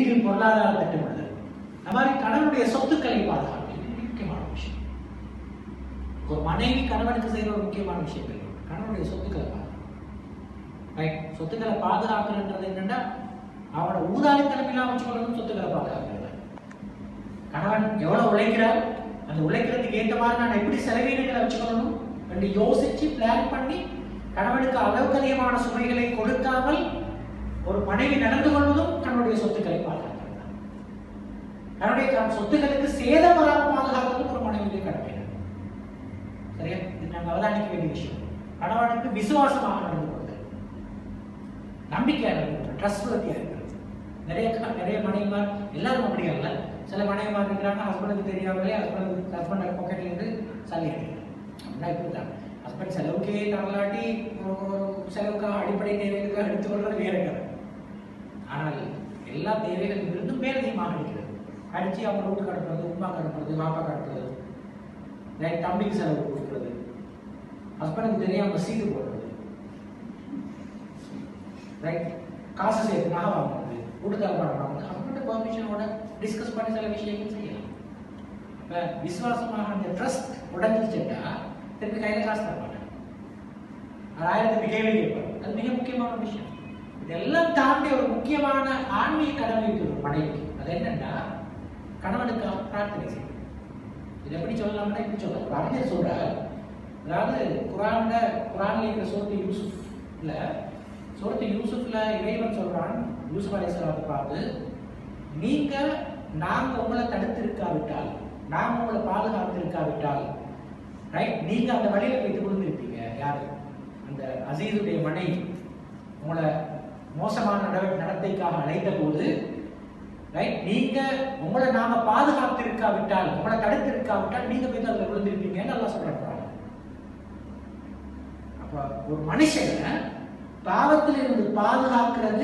பொருளாதார திட்டமிடுதல் இந்த மாதிரி கணவனுடைய சொத்துக்களை பாதுகாப்பு முக்கியமான விஷயம். ஒரு மனைவி கணவனுக்கு செய்கிற ஒரு முக்கியமான விஷயம் கணவனுடைய சொத்துக்களை பாதுகாப்பு சொத்துக்களை பாதுகாக்கிறன்றது என்னன்னா அவனோட ஊதாரித்தனம் இல்லாம வச்சுக்கொள்ளணும் சொத்துக்களை பாதுகாக்கிறது கணவன் எவ்வளவு உழைக்கிறார் அந்த உழைக்கிறதுக்கு ஏற்ற மாதிரி நான் எப்படி செலவீனங்களை வச்சுக்கொள்ளணும் என்று யோசிச்சு பிளான் பண்ணி கணவனுக்கு அளவுக்கு அதிகமான சுமைகளை கொடுக்காமல் ஒரு மனைவி நடந்து கொள்வதும் தன்னுடைய சொத்துக்களை பாதுகாக்கிறது தான். தன் சொத்துக்களுக்கு சேதம் வராமல் பாதுகாக்கிறது ஒரு மனைவியுடைய கடமை. சரியா? இது நாங்கள் அவதானிக்க வேண்டிய விஷயம். கணவனுக்கு விசுவாசமாக நடந்து கொள்வது நம்பிக்கையாக ட்ரஸ்ட்வர்த்தியாக இருக்கிறது நிறைய நிறைய மனைவிமார் எல்லாரும் அப்படி அல்ல. சில மனைவிமார் இருக்கிறாங்க ஹஸ்பண்டுக்கு தெரியாமலே ஹஸ்பண்ட் ஹஸ்பண்ட் பாக்கெட்ல இருந்து சல்லி அடிக்கிறாங்க அப்படின்னா இப்படி தான் ஹஸ்பண்ட் செலவுக்கே தரலாட்டி ஒரு செலவுக்காக அடிப்படை தேவைகளுக்காக எடுத்துக்கொள்வது வேறு கதை. ஆனால் எல்லா தேவைகளும் இருந்தும் மேலதிகமாக அடிக்கிறது அடித்து அவங்க வீட்டுக்கு அனுப்புறது உமா அனுப்புறது பாப்பா அனுப்புறது. ரைட் தம்பிக்கு செலவு கொடுக்குறது. ஹஸ்பண்டுக்கு தெரியாமல் சீட்டு போடுறது. ரைட் காசு சேர்த்து நகை வாங்குறது. வீட்டுக்கார பண்ணுறாங்க ஹஸ்பண்ட் பர்மிஷனோட டிஸ்கஸ் பண்ணி சில விஷயங்கள் செய்யலாம். இப்போ விசுவாசமாக அந்த ட்ரஸ்ட் உடஞ்சிச்சுட்டா திருப்பி கையில் காசு தர மாட்டேன் அது ஆயிரத்துக்கு கேள்வி கேட்பாங்க. அது மிக முக்கியமான விஷயம். இதெல்லாம் தாண்டி ஒரு முக்கியமான ஆன்மீக கடமை ஒரு மனைவிக்கு அது என்னன்னா கணவனுக்காக பிரார்த்தனை செய்யும் இது எப்படி சொல்லலாம்னா இப்படி சொல்ல ஒரு அறிஞர் சொல்றார் அதாவது குரான்ல குரான்ல இருக்கிற சூரத்து யூசுஃப்ல சூரத்து யூசுஃப்ல இறைவன் சொல்றான் யூசுப் அலைஹிஸ்ஸலாத்தை பார்த்து நீங்க நாங்க உங்களை தடுத்து இருக்காவிட்டால் நாங்க உங்களை பாதுகாத்து இருக்காவிட்டால் ரைட் நீங்க அந்த வழியில போயிட்டு விழுந்திருப்பீங்க யாரு? அந்த அசீதுடைய மனைவி. உங்களை மோசமான நடவடிக்கை நடத்தைக்காக அழைத்த போது ரைட் நீங்க உங்களை நாம பாதுகாத்து இருக்காவிட்டால் உங்களை தடுத்து இருக்காவிட்டால் நீங்க போய் அதுல விழுந்திருப்பீங்கன்னு நல்லா சொல்றாங்க அப்ப ஒரு மனுஷனை பாவத்தில் இருந்து பாதுகாக்கிறது